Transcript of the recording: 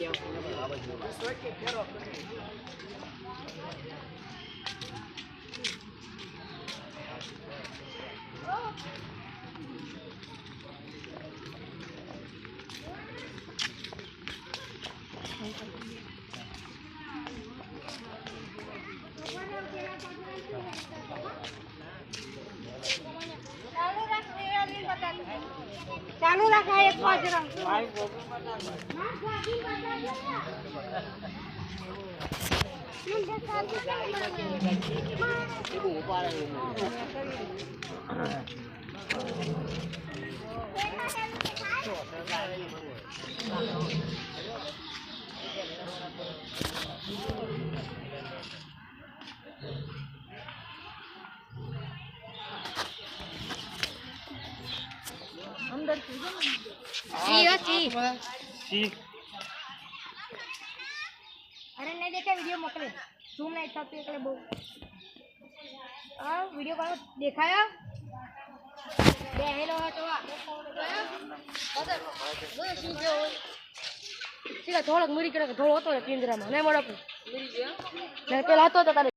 Just work it, get up. ચાલુ રાખા એક બાજુ જી સી અરે નહીં દેખાય વીડિયો મોકલે ઝૂમ નહીં થતું એટલે બહુ હા વીડિયો કોલ દેખાયો બેહેલો હતો આ. સીધા થોડોક મૂડી કરે થોડો હતો ને પિંજરામાં નહીં મળે પેલા હતો તારે